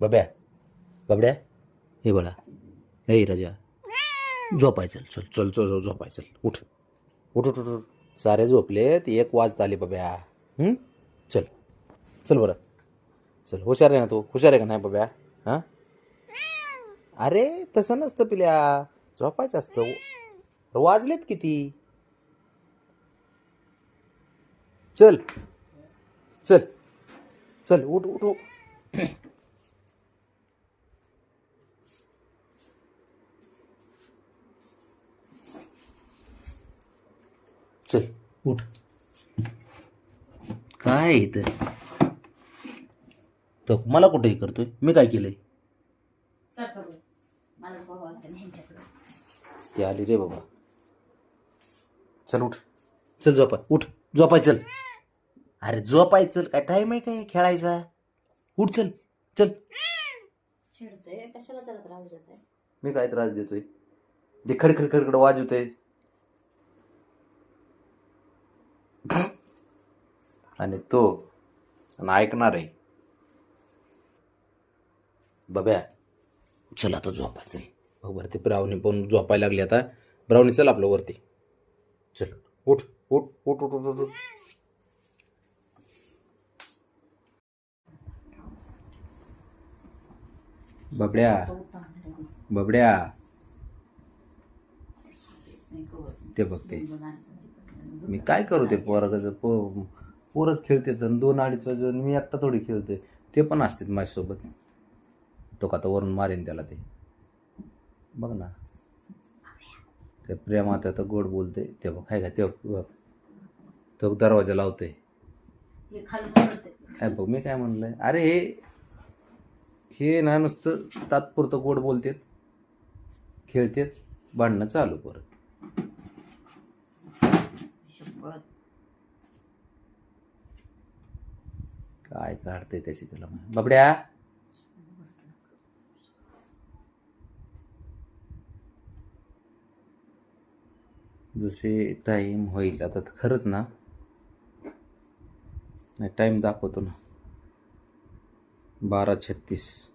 बब्या बबड्या हे बळा हे राजा. झोपाय चल चल चल चल चल झोपाय चल. उठ. उठ उठ उठ उठ. सारे झोपलेत एक वाजता आले बब्या. चल. चल बरं. चल हुशार आहे ना तू? हुशार आहे का नाही बब्या? हां? अरे तसं नसतं पिल्या. झोपायचं असतं. वाजलेत किती? चल. चल. चल उठ उठ. चल उठ. काय इथं? तो मला कुठेही करतोय? मी काय केलंय? ती आली रे बाबा. चल उठ. चल झोपाय उठ. झोपाय चल. अरे झोपाय चल. काय टाइम आहे काय खेळायचा? उठ चल. चल. मी काय त्रास देतोय? ते खडखड खडखड वाजवतोय. आणि तो आणि ऐकणार आहे. बब्या चल आता झोपायचं चल वरती ब्रावणी पण झोपायला लागली आता. ब्रावणी चल आपलं वरती. चल उठ उठ उठ उठ उठ उठ. बबड्या बबड्या. ते बघते. मी काय करू ते पोरगाचं पो पोरच खेळते आणि दोन अडीच वाजून मी एकटा थोडी खेळतोय. ते पण असतात माझ्यासोबत. तो का तर वरून मारेन त्याला ते. बघ ना. ते प्रेमात आता गोड बोलते ते बघ काय का? ते बघ तो दरवाजा लावते हे काय बघ मी काय म्हणलंय? अरे हे हे ना नुसतं तात्पुरतं गोड बोलतेत. खेळतेत. भांडणं चालू परत. शपथ काय काढते त्याची त्याला? बबड्या! जसे टाईम होईल आता तर खरंच ना? नाही टाईम दाखवतो ना. बारा छत्तीस.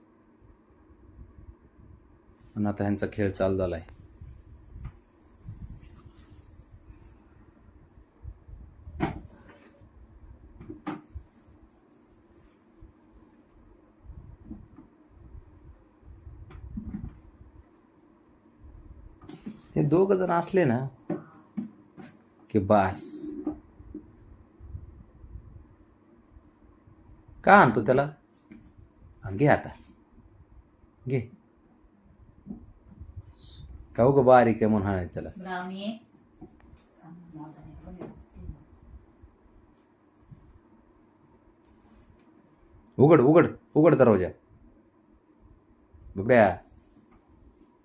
आणि आता ह्यांचा खेळ चालू झाला आहे हे दोघ जण असले ना की बास. का आणतो त्याला? हा, घे आता. घे. का उगं बारीक आहे म्हणून हाणायचं त्याला? उघड उघड उघड दरवाजा. बबड्या.